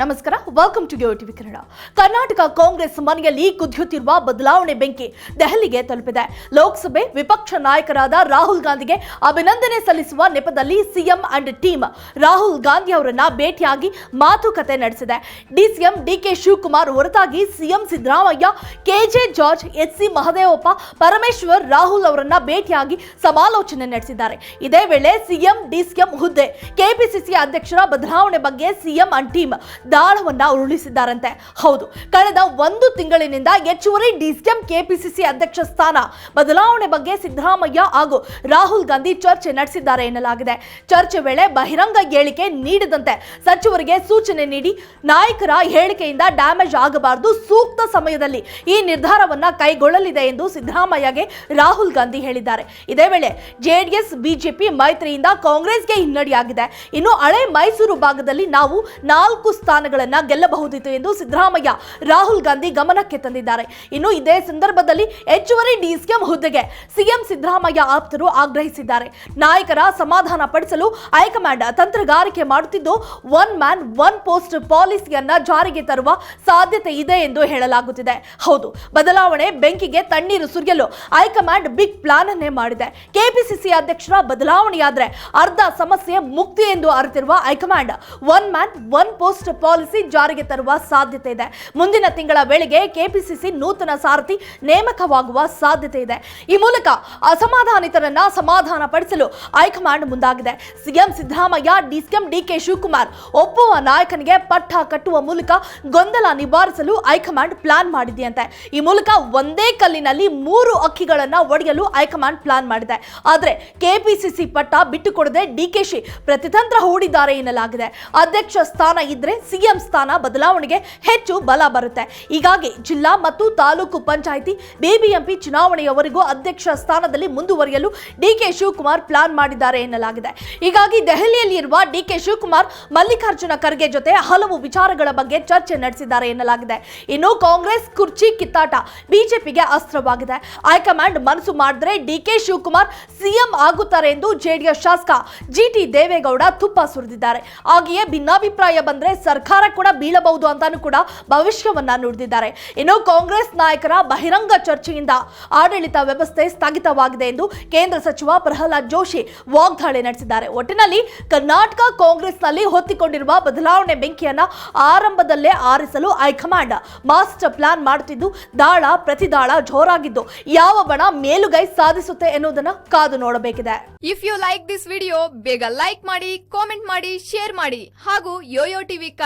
ನಮಸ್ಕಾರ. Welcome to TV Kannada Karnataka Congress ಮನೆಯಲ್ಲಿ ಕುದಿಯುತ್ತಿರುವ ಬದಲಾವಣೆ ಬೆಂಕಿ ದೆಹಲಿಗೆ ತಲುಪಿದೆ. ಲೋಕಸಭೆ ವಿಪಕ್ಷ ನಾಯಕರಾದ ರಾಹುಲ್ ಗಾಂಧಿಗೆ ಅಭಿನಂದನೆ ಸಲ್ಲಿಸುವ ನೆಪದಲ್ಲಿ CM and team Rahul Gandhi ಅವರನ್ನ ಭೇಟಿಯಾಗಿ ಮಾತುಕತೆ ನಡೆಸಿದೆ. ಡಿಸಿಎಂ ಡಿಕೆ ಶಿವಕುಮಾರ್ ಹೊರತಾಗಿ CM Siddaramaiah K J George, H C Mahadevappa, Parameshwar, Rahul ಅವರನ್ನ ಭೇಟಿಯಾಗಿ ಸಮಾಲೋಚನೆ ನಡೆಸಿದ್ದಾರೆ. ಇದೇ ವೇಳೆ ಸಿಎಂ ಡಿಸಿಎಂ ಹುದ್ದೆ. ಕೆಪಿಸಿಸಿ ಅಧ್ಯಕ್ಷರ ಬದಲಾವಣೆ ಬಗ್ಗೆ ಸಿಎಂ ಅಂಡ್ ಟೀಮ್ ದಾಳವನ್ನ ಉರುಳಿಸಿದ್ದಾರಂತೆ. ಹೌದು, ಕಳೆದ ಒಂದು ತಿಂಗಳಿನಿಂದ ಹೆಚ್ಚುವರಿ ಡಿಸಿಎಂ ಕೆಪಿಸಿಸಿ ಅಧ್ಯಕ್ಷ ಸ್ಥಾನ ಬದಲಾವಣೆ ಬಗ್ಗೆ ಸಿದ್ದರಾಮಯ್ಯ ಹಾಗೂ ರಾಹುಲ್ ಗಾಂಧಿ ಚರ್ಚೆ ನಡೆಸಿದ್ದಾರೆ ಎನ್ನಲಾಗಿದೆ. ಚರ್ಚೆ ವೇಳೆ ಬಹಿರಂಗ ಹೇಳಿಕೆ ನೀಡದಂತೆ ಸಚಿವರಿಗೆ ಸೂಚನೆ ನೀಡಿ ನಾಯಕರ ಹೇಳಿಕೆಯಿಂದ ಡ್ಯಾಮೇಜ್ ಆಗಬಾರದು. ಸೂಕ್ತ ಸಮಯದಲ್ಲಿ ಈ ನಿರ್ಧಾರವನ್ನ ಕೈಗೊಳ್ಳಲಿದೆ ಎಂದು ಸಿದ್ದರಾಮಯ್ಯಗೆ ರಾಹುಲ್ ಗಾಂಧಿ ಹೇಳಿದ್ದಾರೆ. ಇದೇ ವೇಳೆ ಜೆಡಿಎಸ್, ಬಿಜೆಪಿ ಮೈತ್ರಿಯಿಂದ ಕಾಂಗ್ರೆಸ್ಗೆ ಹಿನ್ನಡೆಯಾಗಿದೆ. ಇನ್ನು ಹಳೆ ಮೈಸೂರು ಭಾಗದಲ್ಲಿ ನಾವು ನಾಲ್ಕು ಸ್ಥಾನಗಳನ್ನ ಗೆಲ್ಲಬಹುದಿತ್ತು ಎಂದು ಸಿದ್ದರಾಮಯ್ಯ, ರಾಹುಲ್ ಗಾಂಧಿ ಗಮನಕ್ಕೆ ತಂದಿದ್ದಾರೆ. ಇನ್ನು ಇದೇ ಸಂದರ್ಭದಲ್ಲಿ ಹೆಚ್ಚುವರಿ ಡಿಸಿಎಂ ಹುದ್ದೆಗೆ ಸಿಎಂ ಸಿದ್ದರಾಮಯ್ಯ ಆಪ್ತರು ಆಗ್ರಹಿಸಿದ್ದಾರೆ. ನಾಯಕರ ಸಮಾಧಾನ ಪಡಿಸಲು ಹೈಕಮಾಂಡ್ ತಂತ್ರಗಾರಿಕೆ ಮಾಡುತ್ತಿದ್ದು, ಒನ್ ಮ್ಯಾನ್, ಒನ್ ಪೋಸ್ಟ್ ಪಾಲಿಸಿಯನ್ನ ಜಾರಿಗೆ ತರುವ ಸಾಧ್ಯತೆ ಇದೆ ಎಂದು ಹೇಳಲಾಗುತ್ತಿದೆ. ಹೌದು, ಬದಲಾವಣೆ ಬೆಂಕಿಗೆ ತಣ್ಣೀರು ಸುರಿಯಲು ಹೈಕಮಾಂಡ್ ಬಿಗ್ ಪ್ಲಾನ್ ಅನ್ನೇ ಮಾಡಿದೆ. ಕೆಪಿಸಿಸಿ ಅಧ್ಯಕ್ಷರ ಬದಲಾವಣೆಯಾದ್ರೆ ಅರ್ಧ ಸಮಸ್ಯೆ ಮುಕ್ತಿ ಎಂದು ಅರಿತಿರುವ high command, one man, one post policy ಜಾರಿಗೆ ತರುವ ಸಾಧ್ಯತೆ ಇದೆ. ಮುಂದಿನ ತಿಂಗಳ ವೇಳೆಗೆ ಕೆಪಿಸಿಸಿ ನೂತನ ಸಾರಥಿ ನೇಮಕವಾಗುವ ಸಾಧ್ಯತೆ ಇದೆ. ಈ ಮೂಲಕ ಅಸಮಾಧಾನಿತರನ್ನ ಸಮಾಧಾನ ಪಡಿಸಲು ಹೈಕಮಾಂಡ್ ಮುಂದಾಗಿದೆ. CM Siddaramaiah, DCM D K Shivakumar ಒಪ್ಪುವ ನಾಯಕನಿಗೆ ಪಟ್ಟ ಕಟ್ಟುವ ಮೂಲಕ ಗೊಂದಲ ನಿವಾರಿಸಲು ಹೈಕಮಾಂಡ್ ಪ್ಲಾನ್ ಮಾಡಿದೆಯಂತೆ. ಈ ಮೂಲಕ ಒಂದೇ ಕಲ್ಲಿನಲ್ಲಿ ಮೂರು ಅಕ್ಕಿಗಳನ್ನ ಒಡೆಯಲು ಹೈಕಮಾಂಡ್ ಪ್ಲಾನ್ ಮಾಡಿದೆ. ಆದರೆ ಕೆಪಿಸಿಸಿ ಪಟ್ಟ ಬಿಟ್ಟುಕೊಡದೆ ಡಿಕೆಶಿ ಪ್ರತಿತಂತ್ರ ಹೂಡಿದ್ದಾರೆ ಎನ್ನಲಾಗಿದೆ. ಅಧ್ಯಕ್ಷ ಸ್ಥಾನ ಇದ್ರೆ ಸಿಎಂ ಸ್ಥಾನ ಬದಲಾವಣೆಗೆ ಹೆಚ್ಚು ಬಲ ಬರುತ್ತೆ. ಹೀಗಾಗಿ ಜಿಲ್ಲಾ ಮತ್ತು ತಾಲೂಕು ಪಂಚಾಯಿತಿ, ಬಿಬಿಎಂಪಿ ಚುನಾವಣೆಯವರೆಗೂ ಅಧ್ಯಕ್ಷ ಸ್ಥಾನದಲ್ಲಿ ಮುಂದುವರಿಯಲು ಡಿಕೆ ಶಿವಕುಮಾರ್ ಪ್ಲಾನ್ ಮಾಡಿದ್ದಾರೆ ಎನ್ನಲಾಗಿದೆ. ಹೀಗಾಗಿ ದೆಹಲಿಯಲ್ಲಿರುವ ಡಿಕೆ ಶಿವಕುಮಾರ್, ಮಲ್ಲಿಕಾರ್ಜುನ ಖರ್ಗೆ ಜೊತೆ ಹಲವು ವಿಚಾರಗಳ ಬಗ್ಗೆ ಚರ್ಚೆ ನಡೆಸಿದ್ದಾರೆ ಎನ್ನಲಾಗಿದೆ. ಇನ್ನು ಕಾಂಗ್ರೆಸ್ ಕುರ್ಚಿ ಕಿತ್ತಾಟ ಬಿಜೆಪಿಗೆ ಅಸ್ತ್ರವಾಗಿದೆ. ಹೈಕಮಾಂಡ್ ಮನಸ್ಸು ಮಾಡಿದ್ರೆ ಡಿಕೆ ಶಿವಕುಮಾರ್ ಸಿಎಂ ಆಗುತ್ತಾರೆ ಎಂದು ಜೆಡಿಎಸ್ ಶಾಸಕ ಜಿಟಿ ದೇವೇಗೌಡ ತುಪ್ಪ ಸುರಿದಿದ್ದಾರೆ. ಹಾಗೆಯೇ ಭಿನ್ನಾಭಿಪ್ರಾಯ ಬಂದ್ರೆ ಸರ್ಕಾರ ಕೂಡ ಬೀಳಬಹುದು ಅಂತಾನೂ ಕೂಡ ಭವಿಷ್ಯವನ್ನ ನುಡಿದಿದ್ದಾರೆ. ಇನ್ನು ಕಾಂಗ್ರೆಸ್ ನಾಯಕರ ಬಹಿರಂಗ ಚರ್ಚೆಯಿಂದ ಆಡಳಿತ ವ್ಯವಸ್ಥೆ ಸ್ಥಗಿತವಾಗಿದೆ ಎಂದು ಕೇಂದ್ರ ಸಚಿವ ಪ್ರಹ್ಲಾದ್ ಜೋಶಿ ವಾಗ್ದಾಳಿ ನಡೆಸಿದ್ದಾರೆ. ಒಟ್ಟಿನಲ್ಲಿ ಕರ್ನಾಟಕ ಕಾಂಗ್ರೆಸ್ನಲ್ಲಿ ಹೊತ್ತಿಕೊಂಡಿರುವ ಬದಲಾವಣೆ ಬೆಂಕಿಯನ್ನ ಆರಂಭದಲ್ಲೇ ಆರಿಸಲು ಹೈಕಮಾಂಡ್ ಮಾಸ್ಟರ್ ಪ್ಲಾನ್ ಮಾಡುತ್ತಿದ್ದು, ದಾಳ ಪ್ರತಿದಾಳ ಜೋರಾಗಿದ್ದು, ಯಾವ ಬಣ ಮೇಲುಗೈ ಸಾಧಿಸುತ್ತೆ ಎನ್ನುವುದನ್ನು ಕಾದು ನೋಡಬೇಕಿದೆ. If you like this video ಬೇಗ ಲೈಕ್ ಮಾಡಿ ಕಾಮೆಂಟ್ ಮಾಡಿ ಶೇರ್ ಮಾಡಿ ಹಾಗೂ ಯೋಯೋ ಟಿವಿ